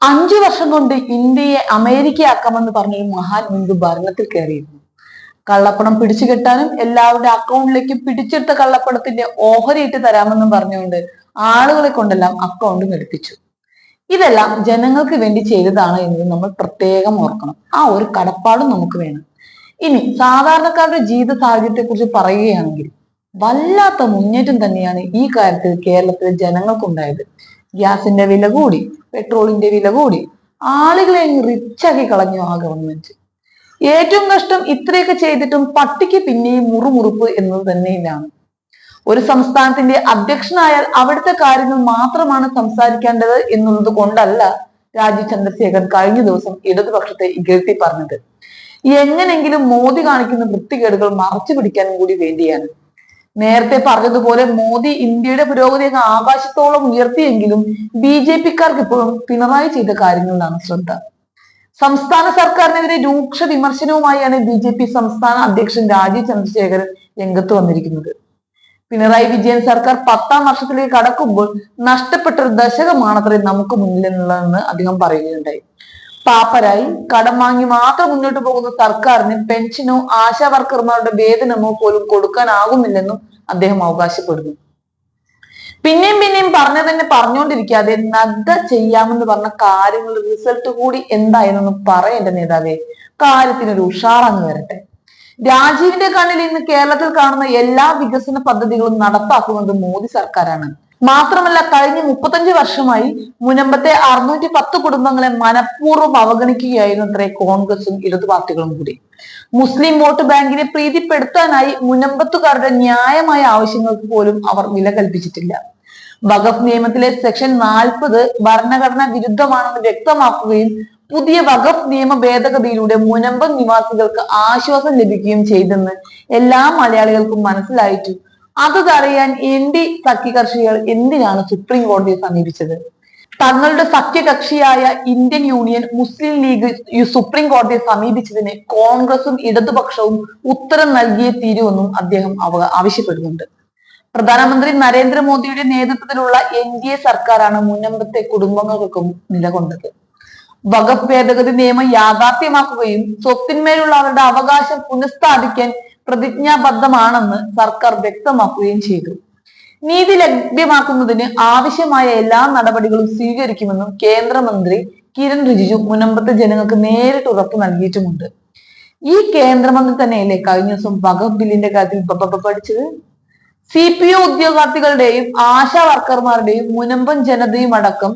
അഞ്ചു വർഷം കൊണ്ട് ഇന്ത്യയെ അമേരിക്കയാക്കാമെന്ന് പറഞ്ഞൊരു മഹാൻ മുൻപ് ഭരണത്തിൽ കയറിയിരുന്നു. കള്ളപ്പണം പിടിച്ചു കെട്ടാനും എല്ലാവരുടെ അക്കൗണ്ടിലേക്ക് പിടിച്ചെടുത്ത കള്ളപ്പണത്തിന്റെ ഓഹരിയിട്ട് തരാമെന്നും പറഞ്ഞുകൊണ്ട് ആളുകളെ കൊണ്ടെല്ലാം അക്കൗണ്ട് എടുപ്പിച്ചു ഇതെല്ലാം ജനങ്ങൾക്ക് വേണ്ടി ചെയ്തതാണ് എന്നത് നമ്മൾ പ്രത്യേകം ഓർക്കണം. ആ ഒരു കടപ്പാടും നമുക്ക് വേണം. ഇനി സാധാരണക്കാരുടെ ജീവിത സാഹചര്യത്തെ കുറിച്ച് പറയുകയാണെങ്കിൽ വല്ലാത്ത മുന്നേറ്റം തന്നെയാണ് ഈ കാര്യത്തിൽ കേരളത്തിലെ ജനങ്ങൾക്കുണ്ടായത്. ഗ്യാസിന്റെ വില കൂടി പെട്രോളിന്റെ വില കൂടി. ആളുകളെ റിച്ച് റിച്ചാക്കി കളഞ്ഞു ആ ഗവൺമെന്റ് ഏറ്റവും കഷ്ടം ഇത്രയൊക്കെ ചെയ്തിട്ടും പട്ടിക്ക് പിന്നെയും മുറുമുറുപ്പ് എന്നത് തന്നെയാണ്. ഒരു സംസ്ഥാനത്തിന്റെ അധ്യക്ഷനായാൽ അവിടുത്തെ കാര്യങ്ങൾ മാത്രമാണ് സംസാരിക്കേണ്ടത് എന്നുള്ളത് കൊണ്ടല്ല രാജീവ് ചന്ദ്രശേഖർ കഴിഞ്ഞ ദിവസം ഇടതുപക്ഷത്തെ ഇകഴ്ത്തി പറഞ്ഞത്. എങ്ങനെങ്കിലും മോദി കാണിക്കുന്ന വൃത്തികേടുകൾ മറച്ചു പിടിക്കാനും കൂടി വേണ്ടിയാണ്. നേരത്തെ പറഞ്ഞതുപോലെ മോദി ഇന്ത്യയുടെ പുരോഗതി അങ്ങ് ആകാശത്തോളം ഉയർത്തിയെങ്കിലും ബി ജെ പിക്കാർക്ക് ഇപ്പോഴും പിണറായി ചെയ്ത കാര്യങ്ങളിലാണ് ശ്രദ്ധ. സംസ്ഥാന സർക്കാരിനെതിരെ രൂക്ഷ വിമർശനവുമായാണ് ബി ജെ പി സംസ്ഥാന അധ്യക്ഷൻ രാജീവ് ചന്ദ്രശേഖരൻ രംഗത്ത് വന്നിരിക്കുന്നത്. പിണറായി വിജയൻ സർക്കാർ പത്താം വർഷത്തിലേക്ക് കടക്കുമ്പോൾ നഷ്ടപ്പെട്ട ഒരു ദശകമാണത്രേ നമുക്ക് മുന്നിലെന്നുള്ളതെന്ന് അദ്ദേഹം പറയുകയുണ്ടായി. പാപ്പരായി. കടം വാങ്ങി മാത്രം മുന്നോട്ട് പോകുന്ന സർക്കാരിന് പെൻഷനോ ആശാ വർക്കർമാരുടെ വേതനമോ പോലും കൊടുക്കാനാകുന്നില്ലെന്നും അദ്ദേഹം അവകാശപ്പെടുന്നു. പിന്നെയും പിന്നെയും പറഞ്ഞു തന്നെ പറഞ്ഞുകൊണ്ടിരിക്കാതെ നഗ്ന ചെയ്യാമെന്ന് പറഞ്ഞ കാര്യങ്ങൾ റിസൾട്ട് കൂടി എന്തായെന്നൊന്നും പറയേണ്ട നേതാവേ. കാര്യത്തിനൊരു ഉഷാറങ്ങ് വരട്ടെ. രാജീവിന്റെ കണ്ണിൽ ഇന്ന് കേരളത്തിൽ കാണുന്ന എല്ലാ വികസന പദ്ധതികളും നടപ്പാക്കുന്നത് മോദി സർക്കാരാണ്. മാത്രമല്ല കഴിഞ്ഞ മുപ്പത്തഞ്ച് വർഷമായി മുനമ്പത്തെ അറുന്നൂറ്റി പത്ത് കുടുംബങ്ങളെ മനഃപൂർവം അവഗണിക്കുകയായിരുന്നു അത്രേ കോൺഗ്രസും ഇടതു പാർട്ടികളും കൂടി. മുസ്ലിം വോട്ട് ബാങ്കിനെ പ്രീതിപ്പെടുത്താനായി മുനമ്പത്തുകാരുടെ ന്യായമായ ആവശ്യങ്ങൾക്ക് പോലും അവർ വില കൽപ്പിച്ചിട്ടില്ല. വഖഫ് നിയമത്തിലെ സെക്ഷൻ നാൽപ്പത് ഭരണഘടന വിരുദ്ധമാണെന്ന് വ്യക്തമാക്കുകയും പുതിയ വഖഫ് നിയമ ഭേദഗതിയിലൂടെ മുനമ്പം നിവാസികൾക്ക് ആശ്വാസം ലഭിക്കുകയും ചെയ്തെന്ന് എല്ലാ മലയാളികൾക്കും മനസ്സിലായിട്ടു. അത് തടയാൻ എൻ ഡി സഖ്യകക്ഷികൾ എന്തിനാണ് സുപ്രീം കോടതിയെ സമീപിച്ചത്? തങ്ങളുടെ സഖ്യകക്ഷിയായ ഇന്ത്യൻ യൂണിയൻ മുസ്ലിം ലീഗ് സുപ്രീം കോടതിയെ സമീപിച്ചതിന് കോൺഗ്രസും ഇടതുപക്ഷവും ഉത്തരം നൽകിയേ തീരുമെന്നും അദ്ദേഹം ആവശ്യപ്പെടുന്നുണ്ട്. പ്രധാനമന്ത്രി നരേന്ദ്രമോദിയുടെ നേതൃത്വത്തിലുള്ള എൻ ഡി എ സർക്കാരാണ് മുന്നമ്പത്തെ കുടുംബങ്ങൾക്കും നിലകൊണ്ടത്. വകഭേദഗതി ഭേദഗതി നിയമം യാഥാർത്ഥ്യമാക്കുകയും സ്വത്തിന്മേലുള്ള അവരുടെ അവകാശം പുനഃസ്ഥാപിക്കാൻ പ്രതിജ്ഞാബദ്ധമാണെന്ന് സർക്കാർ വ്യക്തമാക്കുകയും ചെയ്തു. നീതി ലഭ്യമാക്കുന്നതിന് ആവശ്യമായ എല്ലാ നടപടികളും സ്വീകരിക്കുമെന്നും കേന്ദ്രമന്ത്രി കിരൺ റിജിജു മുനമ്പത്തെ ജനങ്ങൾക്ക് നേരിട്ട് ഉറപ്പ് നൽകിയിട്ടുമുണ്ട്. ഈ കേന്ദ്രമന്ത്രി തന്നെയല്ലേ കഴിഞ്ഞ ദിവസം വഖഫ് ബില്ലിന്റെ കാര്യത്തിൽ പഠിച്ചത്? സി പി ഒ ഉദ്യോഗാർത്ഥികളുടെയും ആശാ വർക്കർമാരുടെയും മുനമ്പൻ ജനതയും അടക്കം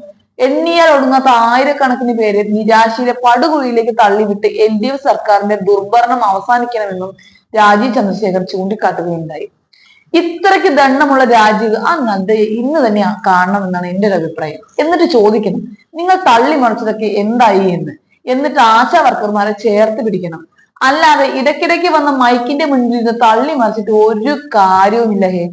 എണ്ണിയാൽ ഒടുങ്ങാത്ത ആയിരക്കണക്കിന് പേരെ നിരാശയിലെ പടുകുഴിയിലേക്ക് തള്ളിവിട്ട് എൽ ഡി എഫ് സർക്കാരിന്റെ ദുർഭരണം അവസാനിക്കണമെന്നും രാജീവ് ചന്ദ്രശേഖർ ചൂണ്ടിക്കാട്ടുകയുണ്ടായി. ഇത്രയ്ക്ക് ദണ്ണമുള്ള രാജീവ് ആ നദ്ദയെ ഇന്ന് തന്നെ കാണണമെന്നാണ് എന്റെ ഒരു അഭിപ്രായം. എന്നിട്ട് ചോദിക്കണം നിങ്ങൾ തള്ളി മറിച്ചതൊക്കെ എന്തായി എന്ന്? എന്നിട്ട് ആശാ വർക്കർമാരെ ചേർത്ത് പിടിക്കണം. അല്ലാതെ ഇടയ്ക്കിടയ്ക്ക് വന്ന മൈക്കിന്റെ മുന്നിൽ നിന്ന് തള്ളി മറിച്ചിട്ട് ഒരു കാര്യവുമില്ല ഹേ.